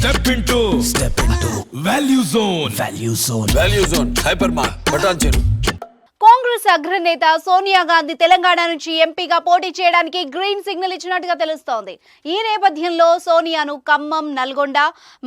Step into step into value zone value zone value zone hyper mart బటాన్ చెరు Congress అగ్రనేత సోనియా గాంధీ తెలంగాణ నుంచి ఎంపీగా పోటీ చేయడానికి గ్రీన్ సిగ్నల్ ఇచ్చినట్టుగా తెలుస్తోంది. ఈ నేపథ్యంలో సోనియాను ఖమ్మం నల్గొండ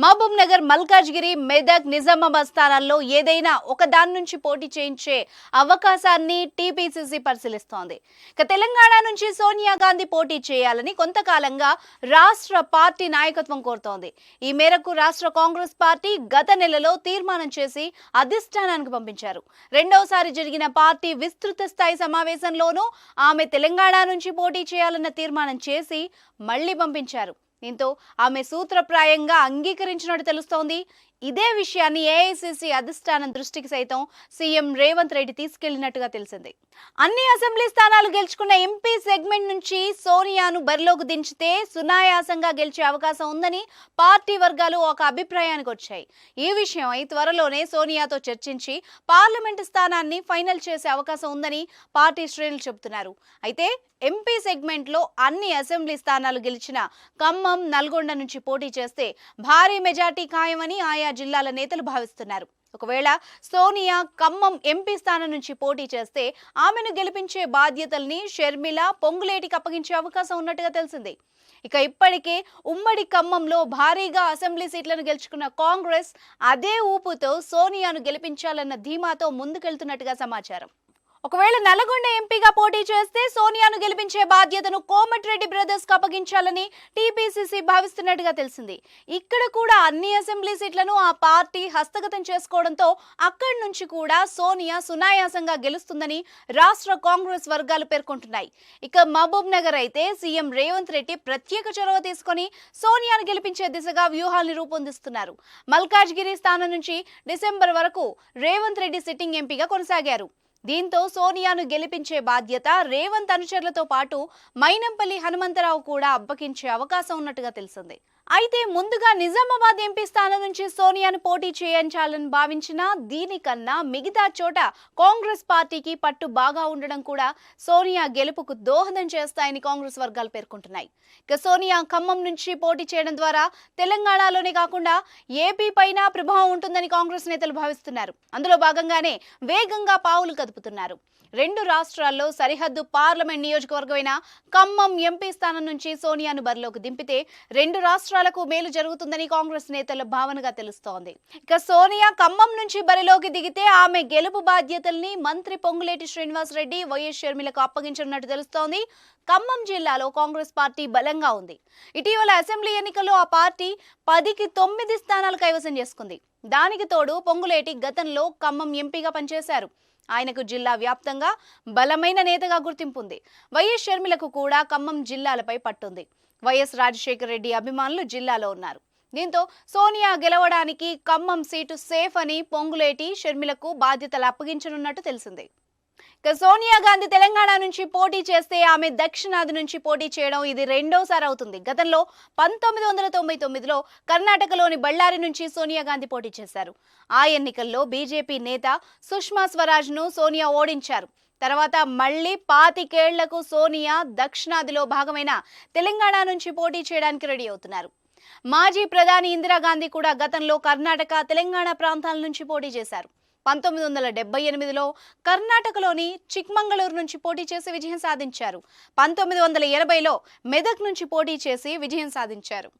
మహబూబ్ నగర్ మల్కాజ్గిరి మెదక్ నిజామాబాద్ స్థానాల్లో ఏదైనా ఒక దాని నుంచి పోటీ చేయించే అవకాశాన్ని టీపీసీసీ పరిశీలిస్తోంది. ఇక తెలంగాణ నుంచి సోనియా గాంధీ పోటీ చేయాలని కొంతకాలంగా రాష్ట్ర పార్టీ నాయకత్వం కోరుతోంది. ఈ మేరకు రాష్ట్ర కాంగ్రెస్ పార్టీ గత నెలలో తీర్మానం చేసి అధిష్టానానికి పంపించారు. రెండవసారి జరిగిన పార్టీ విస్తృత స్థాయి సమావేశంలోనూ ఆమె తెలంగాణ నుంచి పోటీ చేయాలన్న తీర్మానం చేసి మళ్ళీ పంపించారు. దీంతో ఆమె సూత్రప్రాయంగా అంగీకరించినట్టు తెలుస్తోంది. ఇదే విషయాన్ని ఏఐసిసి అధిష్టానం దృష్టికి సైతం సీఎం రేవంత్ రెడ్డి తీసుకెళ్ళినట్టుగా తెలిసింది. అన్ని అసెంబ్లీ స్థానాలు గెలుచుకున్న ఎంపీ సెగ్మెంట్ నుంచి సోనియాను బరిలోకి దించితే సునాయాసంగా గెలిచే అవకాశం ఉందని పార్టీ వర్గాలు ఒక అభిప్రాయానికి వచ్చాయి. ఈ విషయమై త్వరలోనే సోనియాతో చర్చించి పార్లమెంటు స్థానాన్ని ఫైనల్ చేసే అవకాశం ఉందని పార్టీ శ్రేణులు చెబుతున్నారు. అయితే ఎంపీ సెగ్మెంట్లో అన్ని అసెంబ్లీ స్థానాలు గెలిచిన ఖమ్మం నల్గొండ నుంచి పోటీ చేస్తే భారీ మెజార్టీ ఖాయమని ఆయా జిల్లాల నేతలు భావిస్తున్నారు. ఒకవేళ సోనియా ఖమ్మం ఎంపీ స్థానం నుంచి పోటీ చేస్తే ఆమెను గెలిపించే బాధ్యతల్ని షర్మిల పొంగులేటికి అప్పగించే అవకాశం ఉన్నట్టుగా తెలిసింది. ఇక ఇప్పటికే ఉమ్మడి ఖమ్మంలో భారీగా అసెంబ్లీ సీట్లను గెలుచుకున్న కాంగ్రెస్ అదే ఊపుతో సోనియాను గెలిపించాలన్న ధీమాతో ముందుకెళ్తున్నట్టుగా సమాచారం. ఒకవేళ నల్గొండ ఎంపీగా పోటీ చేస్తే సోనియాను గెలిపించే బాధ్యతను కోమటిరెడ్డి బ్రదర్స్కు అప్పగించాలని టీపీసీసీ భావిస్తున్నట్టుగా తెలిసింది. ఇక్కడ కూడా అన్ని అసెంబ్లీ సీట్లను ఆ పార్టీ హస్తగతం చేసుకోవడంతో అక్కడి నుంచి కూడా సోనియా సునాయాసంగా గెలుస్తుందని రాష్ట్ర కాంగ్రెస్ వర్గాలు పేర్కొంటున్నాయి. ఇక మహబూబ్ నగర్ అయితే సీఎం రేవంత్ రెడ్డి ప్రత్యేక చొరవ తీసుకొని సోనియాను గెలిపించే దిశగా వ్యూహాలను రూపొందిస్తున్నారు. మల్కాజ్గిరి స్థానం నుంచి డిసెంబర్ వరకు రేవంత్ రెడ్డి సిట్టింగ్ ఎంపీగా కొనసాగారు. దీంతో సోనియాను గెలిపించే బాధ్యత రేవంత్ అనుచరులతో పాటు మైనంపల్లి హనుమంతరావు కూడా అప్పగించే అవకాశం ఉన్నట్టుగా తెలిసింది. అయితే ముందుగా నిజామాబాద్ ఎంపీ స్థానం నుంచి సోనియాను పోటీ చేయించాలని భావించిన దీనికన్నా మిగతా చోట కాంగ్రెస్ పార్టీకి పట్టు బాగా ఉండడం కూడా సోనియా గెలుపుకు దోహదం చేస్తాయని కాంగ్రెస్ వర్గాలు పేర్కొంటున్నాయి. ఇక సోనియా ఖమ్మం నుంచి పోటీ చేయడం ద్వారా తెలంగాణలోనే కాకుండా ఏపీ పైన ప్రభావం ఉంటుందని కాంగ్రెస్ నేతలు భావిస్తున్నారు. అందులో భాగంగానే వేగంగా పావులు కదుపుతున్నారు. రెండు రాష్ట్రాల్లో సరిహద్దు పార్లమెంట్ నియోజకవర్గమైన ఖమ్మం ఎంపీ స్థానం నుంచి సోనియాను బరిలోకి దింపితే రెండు రాష్ట్రాలకు మేలు జరుగుతుందని కాంగ్రెస్ నేతల భావనగా తెలుస్తోంది. ఇక సోనియా ఖమ్మం నుంచి బరిలోకి దిగితే ఆమె గెలుపు బాధ్యతల్ని మంత్రి పొంగులేటి శ్రీనివాస్ రెడ్డి వైఎస్ షర్మిలకు అప్పగించనున్నట్టు తెలుస్తోంది. ఖమ్మం జిల్లాలో కాంగ్రెస్ పార్టీ బలంగా ఉంది. ఇటీవల అసెంబ్లీ ఎన్నికల్లో ఆ పార్టీ పదికి తొమ్మిది స్థానాలు కైవసం చేసుకుంది. దానికి తోడు పొంగులేటి గతంలో ఖమ్మం ఎంపీగా పనిచేశారు. ఆయనకు జిల్లా వ్యాప్తంగా బలమైన నేతగా గుర్తింపు ఉంది వైఎస్ షర్మిలకు కూడా ఖమ్మం జిల్లాలపై పట్టుంది. వైఎస్ రాజశేఖర రెడ్డి అభిమానులు జిల్లాలో ఉన్నారు. దీంతో సోనియా గెలవడానికి ఖమ్మం సీటు సేఫ్ అని పొంగులేటి షర్మిలకు బాధ్యతలు అప్పగించనున్నట్టు తెలిసింది. సోనియా గాంధీ తెలంగాణ నుంచి పోటీ చేస్తే ఆమె దక్షిణాది నుంచి పోటీ చేయడం ఇది రెండోసారి అవుతుంది. గతంలో పంతొమ్మిది వందల తొంభై తొమ్మిదిలో కర్ణాటకలోని బళ్ళారి నుంచి సోనియా గాంధీ పోటీ చేశారు. ఆ ఎన్నికల్లో బీజేపీ నేత సుష్మా స్వరాజ్ను సోనియా ఓడించారు. తర్వాత మళ్ళీ పాతికేళ్ళకు సోనియా దక్షిణాదిలో భాగమైన తెలంగాణ నుంచి పోటీ చేయడానికి రెడీ అవుతున్నారు. మాజీ ప్రధాని ఇందిరాగాంధీ కూడా గతంలో కర్ణాటక తెలంగాణ ప్రాంతాల నుంచి పోటీ చేశారు. పంతొమ్మిది వందల డెబ్బై ఎనిమిదిలో కర్ణాటకలోని చిక్మంగళూరు నుంచి పోటీ చేసి విజయం సాధించారు. పంతొమ్మిది వందల ఎనభైలో మెదక్ నుంచి పోటీ చేసి విజయం సాధించారు.